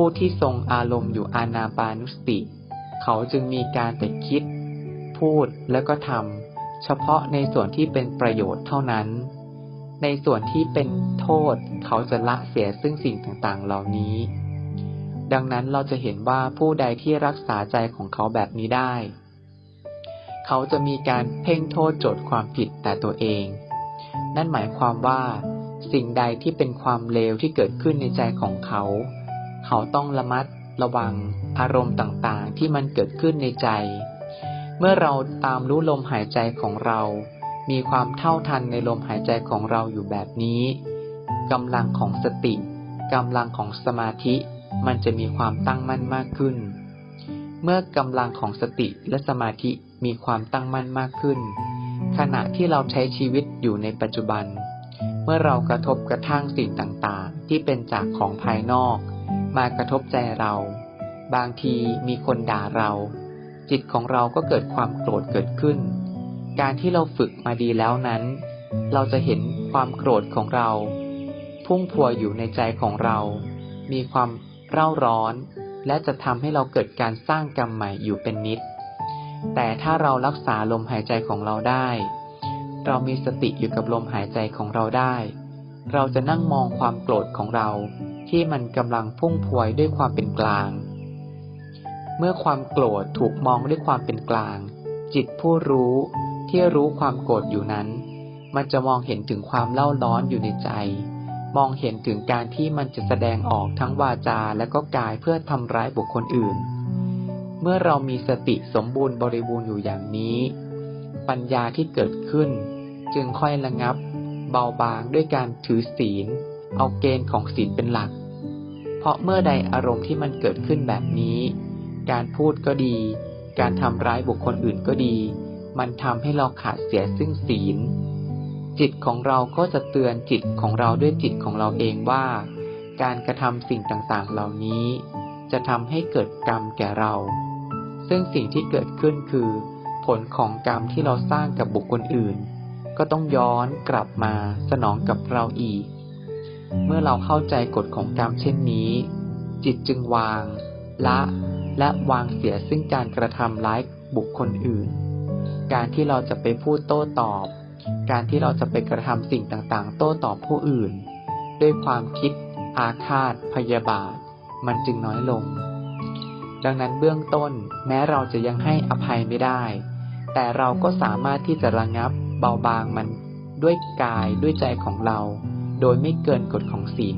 ผู้ที่ทรงอารมณ์อยู่อานาปานุสติ เขาจึงมีการแต่คิด พูดแล้วก็ทำเฉพาะในส่วนที่เป็นประโยชน์เท่านั้น ในส่วนที่เป็นโทษเขาจะละเสียซึ่งสิ่งต่างๆ เหล่านี้ ดังนั้นเราจะเห็นว่าผู้ใดที่รักษาใจของเขาแบบนี้ได้ เขาจะมีการเพ่งโทษโจทย์ความผิดแต่ตัวเอง นั่นหมายความว่า สิ่งใดที่เป็นความเลวที่เกิดขึ้นในใจของเขา เขาต้องระมัดระวังอารมณ์ต่างๆ ที่มันเกิดขึ้นในใจ เมื่อเราตามรู้ลมหายใจของเรา มีความเท่าทันในลมหายใจของเราอยู่แบบนี้กำลังของสติกำลังของสมาธิมันจะมีความตั้งมั่นมากขึ้น เมื่อกำลังของสติและสมาธิมีความตั้งมั่นมากขึ้น ขณะที่เราใช้ชีวิตอยู่ในปัจจุบัน เมื่อเรากระทบกระทั่งสิ่งต่างๆ ที่เป็นจากของภายนอก มากระทบใจเรา บางทีมีคนด่าเรา จิตของเราก็เกิดความโกรธเกิดขึ้น การที่เราฝึกมาดีแล้วนั้น เราจะเห็นความโกรธของเรา พุ่งพัวอยู่ในใจของเรา มีความเร่าร้อน และจะทำให้เราเกิดการสร้างกรรมใหม่อยู่เป็นนิด แต่ถ้าเรารักษาลมหายใจของเราได้ เรามีสติอยู่กับลมหายใจของเราได้ เราจะนั่งมองความโกรธของเรา ที่มันกำลังพุ่งพวยด้วยความเป็นกลาง เมื่อความโกรธถูกมองด้วยความเป็นกลาง จิตผู้รู้ที่รู้ความโกรธอยู่นั้น มันจะมองเห็นถึงความเล่าร้อนอยู่ในใจ มองเห็นถึงการที่มันจะแสดงออกทั้งวาจาและก็กายเพื่อทำร้ายบุคคลอื่น เมื่อเรามีสติสมบูรณ์บริบูรณ์อยู่อย่างนี้ ปัญญาที่เกิดขึ้น จึงค่อยระงับ เบาบางด้วยการถือศีล เอาเกณฑ์ของศีลเป็นหลัก เพราะเมื่อใดอารมณ์ที่มันเกิดขึ้นแบบนี้ การพูดก็ดี การทำร้ายบุคคลอื่นก็ดี มันทำให้เราขาดเสียซึ่งศีล จิตของเราก็จะเตือนจิตของเราด้วยจิตของเราเองว่า การกระทำสิ่งต่างๆ เหล่านี้ จะทำให้เกิดกรรมแก่เรา ซึ่งสิ่งที่เกิดขึ้นคือ ผลของกรรมที่เราสร้างกับบุคคลอื่น ก็ต้องย้อนกลับมาสนองกับเราอีก เมื่อเราเข้าใจกฎของกรรมเช่นนี้ จิตจึงวาง ละ และวางเสียซึ่งการกระทำร้ายบุคคลอื่น การที่เราจะไปพูดโต้ตอบ การที่เราจะไปกระทำสิ่งต่างๆ โต้ตอบผู้อื่น ด้วยความคิด อาฆาต พยาบาท มันจึงน้อยลง ดังนั้นเบื้องต้นแม้เราจะยังให้อภัยไม่ได้ แต่เราก็สามารถที่จะระงับเบาบางมันด้วยกายด้วยใจของเรา โดยไม่เกินกฎของศีล